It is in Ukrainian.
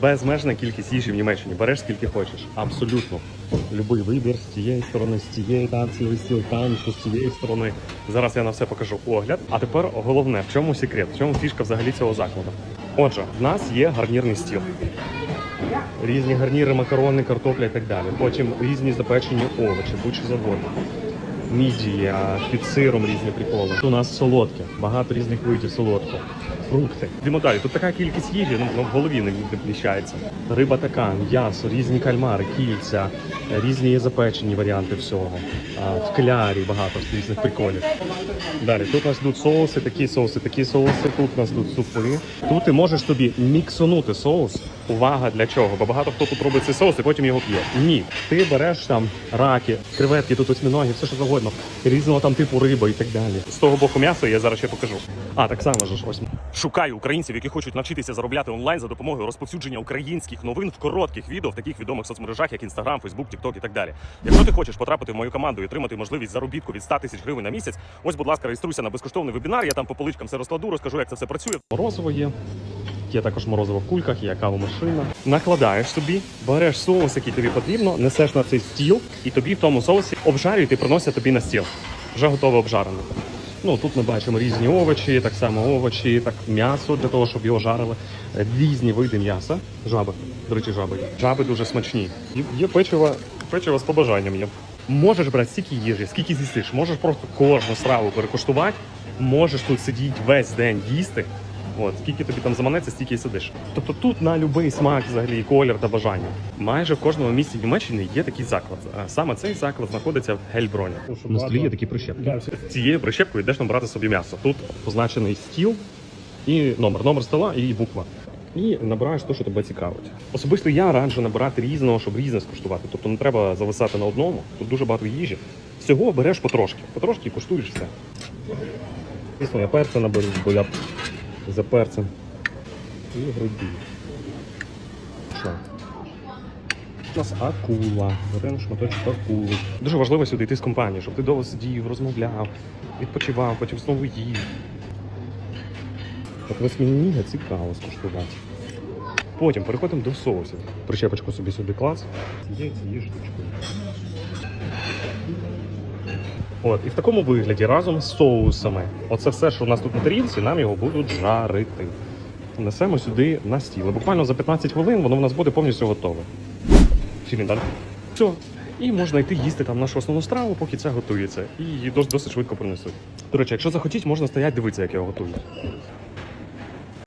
безмежна кількість їжі в Німеччині. Береш скільки хочеш. Абсолютно. Любий вибір з тієї сторони, з тієї там, цілий стіл там, з тієї сторони. Зараз я на все покажу огляд. А тепер головне, в чому секрет, в чому фішка взагалі цього закладу. Отже, в нас є гарнірний стіл. Різні гарніри, макарони, картопля і так далі. Потім різні запечені овочі, будь-що завгодно. Мідія, під сиром різні приколи. Тут у нас солодке, багато різних видів солодкого. Фрукти. Йдемо далі. Тут така кількість їжі, ну, в голові не вміщається. Риба така, м'ясо, різні кальмари, кільця, різні є запечені варіанти всього. В клярі багато різних приколів. Далі, тут у нас йдуть соуси, такі соуси, такі соуси, тут у нас йдуть супи. Тут ти можеш собі міксонути соус. Увага для чого? Бо багато хто тут робить цей соус і потім його п'є. Ні. Ти береш там раки, креветки, тут осьміноги, все що завгодно, різного там типу риби і так далі. З того боку м'ясо я зараз ще покажу. А, так само ж ось. Шукаю українців, які хочуть навчитися заробляти онлайн за допомогою розповсюдження українських новин в коротких відео в таких відомих соцмережах, як Instagram, Facebook, TikTok і так далі. Якщо ти хочеш потрапити в мою команду і отримати можливість заробітку від 100 тисяч гривень на місяць, ось, будь ласка, реєструйся на безкоштовний вебінар. Я там по поличкам все розкладу, розкажу, як це все працює. Морозиво є. Є також морозиво в кульках, є кавомашина. Накладаєш собі, береш соус, який тобі потрібно, несеш на цей стіл, і тобі в тому соусі обжарюють і приносять тобі на стіл. Вже готове обжарене. Ну тут ми бачимо різні овочі, так само овочі, так м'ясо для того, щоб його жарили. Різні види м'яса. Жаби. До речі, жаби. Жаби дуже смачні. Є- Є печиво, печиво з побажанням є. Можеш брати стільки їжі, скільки з'їстиш, можеш просто кожну страву перекуштувати, можеш тут сидіти весь день їсти. От, скільки тобі там заманеться, стільки і сидиш. Тобто тут на будь-який смак, взагалі, колір та бажання. Майже в кожному місті Німеччини є такий заклад. А Саме цей заклад знаходиться в Гельброні. На столі є такі прищепки. Цією прищепкою йдеш набрати собі м'ясо. Тут позначений стіл і номер, номер стола і буква. І набираєш те, що тебе цікавить. Особисто я раджу набирати різного, щоб різне скуштувати. Тобто не треба зависати на одному. Тут дуже багато їжі. Всього береш потрошки. Потрошки і куштуєш все. Звісно, я перця наберу, бо я за перцем. І гриби. Що? У нас акула. Беремо шматочок акули. Дуже важливо сюди йти з компанією, щоб ти довго сидів, розмовляв, відпочивав, потім знову їв. От восьминіга цікаво скуштувати. Потім переходимо до соусів. Прищепочку собі сюди клас. Є цією штучкою. От, і в такому вигляді разом з соусами. Оце все, що у нас тут на тарілці, нам його будуть жарити. Несемо сюди на стіл. Буквально за 15 хвилин воно в нас буде повністю готове. Філіндан. Все. І можна йти їсти там нашу основну страву, поки це готується. І її досить, швидко принесуть. До речі, якщо захотіть, можна стояти дивитися, як його готують.